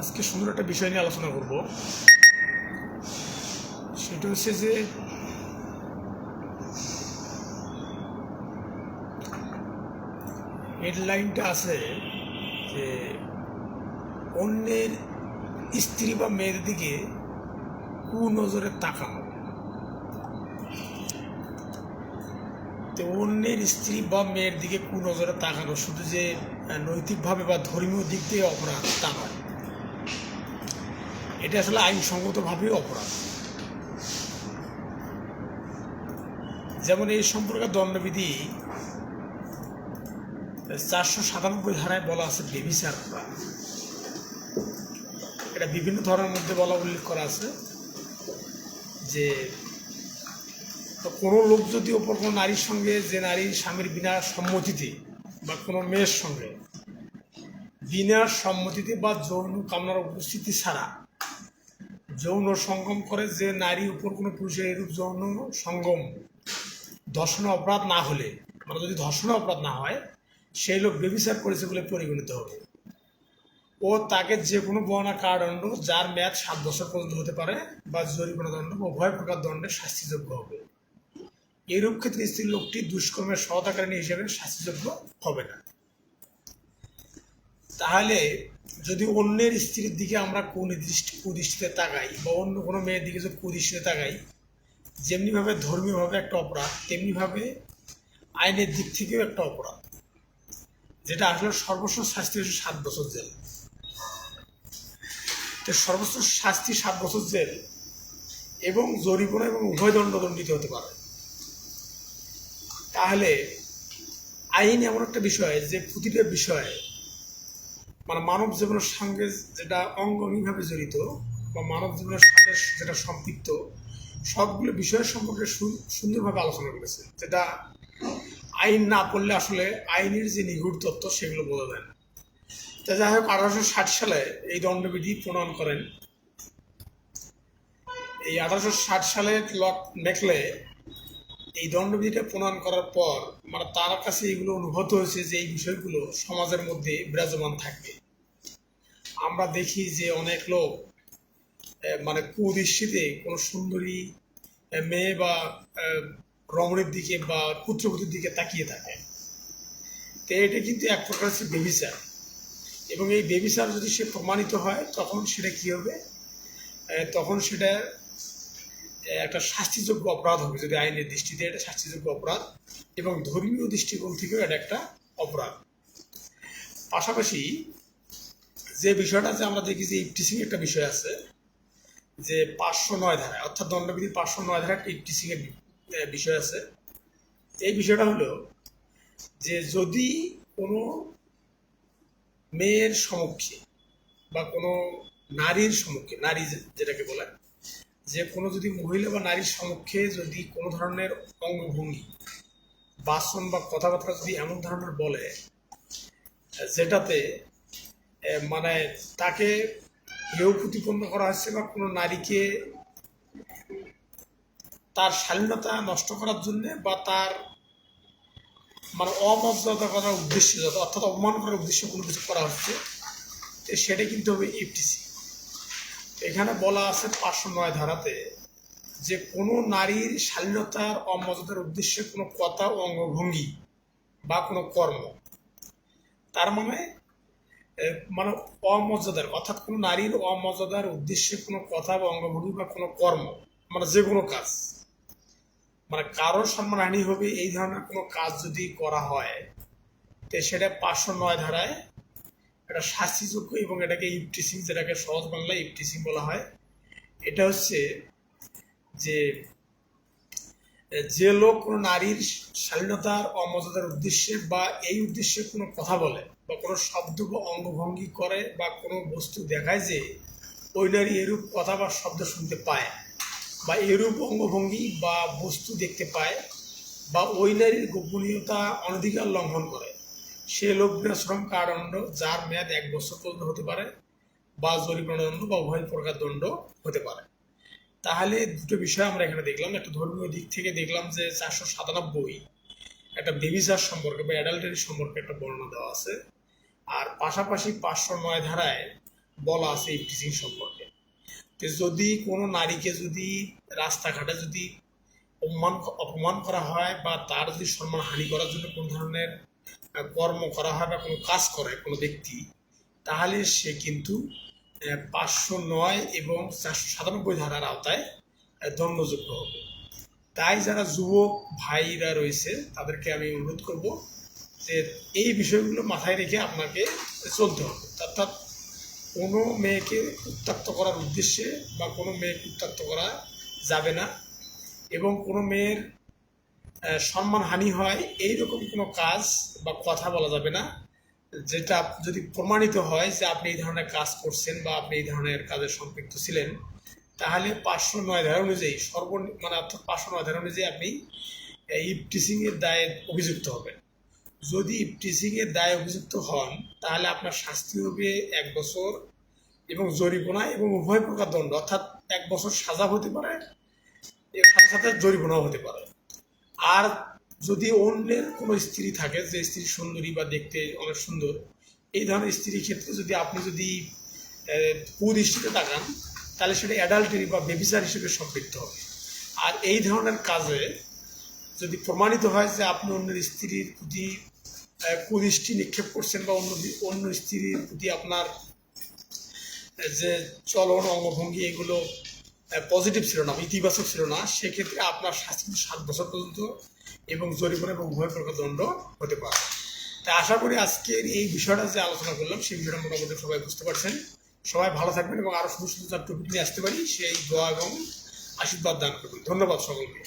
আজকে সুন্দর একটা বিষয় নিয়ে আলোচনা করব। সেটা হচ্ছে যে হেডলাইনটা আছে যে, অন্যের স্ত্রী বা মেয়ের দিকে কুনজরে তাকানো তো অন্যের স্ত্রী বা মেয়ের দিকে কুনজরে তাকানো শুধু যে নৈতিকভাবে বা ধর্মীয় দিক দিয়ে অপরাধ তা নয়। এটা আসলে আইনসঙ্গতভাবেই অপরাধ। যেমন এই সম্পর্কে দণ্ডবিধি চারশো সাতানব্বই ধারায় বলা আছে বেবিচার এটা বিভিন্ন ধরনের মধ্যে বলা উল্লেখ করা আছে যে কোনো লোক যদি ওপর কোনো নারীর সঙ্গে, যে নারীর স্বামীর বিনা সম্মতিতে বা কোনো মেয়ের সঙ্গে বিনা সম্মতিতে বা যৌন কামনার উপস্থিতি ছাড়া যৌন সঙ্গম করে যে নারী উপর কোনো পুরুষের এরূপ যৌন সঙ্গম। ধর্ষণ অপরাধ না হলে মানে যদি ধর্ষণ অপরাধ না হয়, সেই লোক বেবিচার করেছে বলে পরিগণিত হবে। ও তাকে যে কোনো বর্ণা কারাদণ্ড, যার মেয়াদ সাত বছর পর্যন্ত হতে পারে, বা জরিমানা দণ্ড উভয় প্রকার দণ্ডে শাস্তিযোগ্য হবে। এরূপ ক্ষেত্রে স্ত্রী লোকটি দুষ্কর্মের সহতাকারিণী হিসেবে শাস্তিযোগ্য হবে না। তাহলে যদি অন্যের স্ত্রীর দিকে আমরা কুনির্দিষ্ট কুদৃষ্টিতে তাকাই বা অন্য কোনো মেয়ের দিকে যদি কুদৃষ্টিতে তাকাই, যেমনিভাবে ধর্মীয়ভাবে একটা অপরাধ, তেমনিভাবে আইনের দিক থেকেও একটা অপরাধ, যেটা আসলে সর্বোচ্চ শাস্তি হচ্ছে সাত বছর জেল। তো সর্বোচ্চ শাস্তি সাত বছর জেল এবং জরিমানা এবং উভয় দণ্ড দণ্ডিত হতে পারে। তাহলে আইন এমন একটা বিষয় যে প্রতিটা বিষয়ে মানে মানব জীবনের সঙ্গে যেটা অঙ্গহীনভাবে জড়িত বা মানব জীবনের সাথে যেটা সম্পৃক্ত, সবগুলো বিষয়ের সম্পর্কে সুন্দরভাবে আলোচনা করেছে। যেটা আইন না পড়লে আসলে আইনের যে নিগুড় তত্ত্ব সেগুলো বোঝা যায় না। তা যাই হোক, আঠারোশো ষাট সালে এই দণ্ডবিধি প্রণয়ন করেন। এই আঠারোশো ষাট সালে লর্ড মেকলে এই দণ্ডবিধিটা প্রণয়ন করার পর মানে তার কাছে এগুলো অনুভূত হয়েছে যে এই বিষয়গুলো সমাজের মধ্যে বিরাজমান থাকবে। আমরা দেখি যে অনেক লোক মানে কুদৃষ্টিতে কোনো সুন্দরী মেয়ে বা রমণের দিকে বা পুত্রবধূর দিকে তাকিয়ে থাকে। তো এটা কিন্তু এক প্রকার হচ্ছে বেবিচার। এবং এই বেবিচার যদি সে প্রমাণিত হয়, তখন সেটা কি হবে? তখন সেটা একটা শাস্তিযোগ্য অপরাধ হবে যদি আইনের দৃষ্টিতে এটা শাস্তিযোগ্য অপরাধ। এবং ধর্মীয় দৃষ্টিকোণ থেকেও এটা একটা অপরাধ। পাশাপাশি যে বিষয়টা যে আমরা দেখি যে ইফটিসিং একটা বিষয় আছে যে পাঁচশো নয় ধারায় অর্থাৎ দণ্ডবিধির পাঁচশো নয় ধারায় একটা ইফটিসিং এর বিষয় আছে। এই বিষয়টা হলো যে যদি কোনো মেয়ের সমক্ষে বা কোনো নারীর সমক্ষে নারী যেটাকে বলে, যে কোনো যদি মহিলা বা নারীর সমক্ষে যদি কোনো ধরনের অঙ্গভঙ্গি, বাসন বা কথাবার্তা যদি এমন ধরনের বলে, যেটাতে মানে তাকে হেয় প্রতিপন্ন করা হচ্ছে বা কোনো নারীকে তার শালীনতা নষ্ট করার জন্য বা তার মানে অমর্যাদা করার উদ্দেশ্যে অর্থাৎ অপমান করার উদ্দেশ্যে কোনো কিছু করা হচ্ছে তো সেটা কিন্তু হবে এফটিসি এখানে বলা আছে পাঁচশো নয় ধারাতে যে কোনো নারীর শালীনতার, অমর্যাদার উদ্দেশ্যে কোনো কথা অঙ্গভঙ্গি বা কোনো কর্ম। তার মানে মানে অমর্যাদার, অর্থাৎ কোনো নারীর অমর্যাদার উদ্দেশ্যে কোনো কথা বা অঙ্গভঙ্গি বা কোনো কর্ম মানে যে কোনো কাজ মানে কারোর সম্মানহানি হবে, এই ধরনের কোনো কাজ যদি করা হয়, তো সেটা পাঁচশো নয় ধারায় এটা শাস্তিযোগ্য এবং এটাকে ইফটিসিং যেটাকে সহজ বাংলায় ইফটিসিং বলা হয়, এটা হচ্ছে যে যে লোক কোনো নারীর শালীনতার অমর্যাদার উদ্দেশ্যে বা এই উদ্দেশ্যে কোনো কথা বলে বা কোনো শব্দ বা অঙ্গভঙ্গি করে বা কোনো বস্তু দেখায় যে ওই নারী এরূপ কথা বা শব্দ শুনতে পায় বা এরূপ অঙ্গভঙ্গি বা বস্তু দেখতে পায় বা ওই নারীর গোপনীয়তা অনধিকার লঙ্ঘন করে। সে লোক বিনাশ্রম কারাদণ্ড, যার মেয়াদ এক বছর পর্যন্ত হতে পারে বা জরিমানা দণ্ড বা উভয় প্রকার দণ্ড হতে পারে। তাহলে দুটো বিষয় আমরা এখানে দেখলাম। একটা ধর্মীয় দিক থেকে দেখলাম যে চারশো সাতানব্বই একটা বেবিচার সম্পর্কে বা অ্যাডাল্টারি সম্পর্কে একটা বর্ণনা দেওয়া আছে। আর পাশাপাশি পাঁচশো নয় ধারায় বলা আছে এই ইফটিজিং সম্পর্কে। তো যদি কোনো নারীকে যদি রাস্তাঘাটে যদি অপমান অপমান করা হয় বা তার যদি সম্মান হানি করার জন্য কোনো ধরনের কর্ম করা হয় বা কোনো কাজ করে কোনো ব্যক্তি, তাহলে সে কিন্তু পাঁচশো নয় এবং চারশো সাতানব্বই ধারার আওতায় দণ্ডযোগ্য হবে। তাই যারা যুবক ভাইরা রয়েছে, তাদেরকে আমি অনুরোধ করব যে এই বিষয়গুলো মাথায় রেখে আপনাকে চলতে হবে। অর্থাৎ কোনো মেয়েকে উত্তক্ত করার উদ্দেশ্যে বা কোনো মেয়েকে উত্তক্ত করা যাবে না এবং কোনো মেয়ের সম্মানহানি হয় এই রকম কোনো কাজ বা কথা বলা যাবে না, যেটা যদি প্রমাণিত হয় যে আপনি এই ধরনের কাজ করছেন বা আপনি এই ধরনের কাজে সম্পৃক্ত ছিলেন, তাহলে পাঁচশো নয় ধারা অনুযায়ী, সর্ব মানে অর্থাৎ পাঁচশো নয় ধারা অনুযায়ী আপনি ইপটিসিং এর দায়ে অভিযুক্ত হবেন। যদি ইপটিসিং এর দায়ে অভিযুক্ত হন, তাহলে আপনার শাস্তি হবে এক বছর এবং জরিমানা এবং উভয় প্রকার দণ্ড, অর্থাৎ এক বছর সাজা হতে পারে, এর সাথে সাথে জরিমানাও হতে পারে। আর যদি অন্যের কোনো স্ত্রী থাকে, যে স্ত্রী সুন্দরী বা দেখতে অনেক সুন্দর, এই ধরনের স্ত্রীর ক্ষেত্রে যদি আপনি যদি কুদৃষ্টিতে তাকান, তাহলে সেটা অ্যাডাল্টারি বা বেবিচার হিসেবে সম্পৃক্ত হবে। আর এই ধরনের কাজে যদি প্রমাণিত হয় যে আপনি অন্যের স্ত্রীর প্রতি কুদৃষ্টি নিক্ষেপ করছেন বা অন্য অন্য স্ত্রীর প্রতি আপনার যে চলন, অঙ্গভঙ্গি এগুলো পজিটিভ ছিল না, ইতিবাচক ছিল না, সেক্ষেত্রে আপনার শাস্তি সাত বছর পর্যন্ত এবং জরিমানা এবং উভয় প্রকার দণ্ড হতে পারে। তাই আশা করি আজকের এই বিষয়টা যে আলোচনা করলাম, সেই বিষয়টা মোটামুটি সবাই বুঝতে পারছেন। সবাই ভালো থাকবেন এবং আরও সুন্দর সুন্দর টপিক নিয়ে আসতে পারি, সেই দোয়া এবং আশীর্বাদ দান করবেন। ধন্যবাদ সকলকে।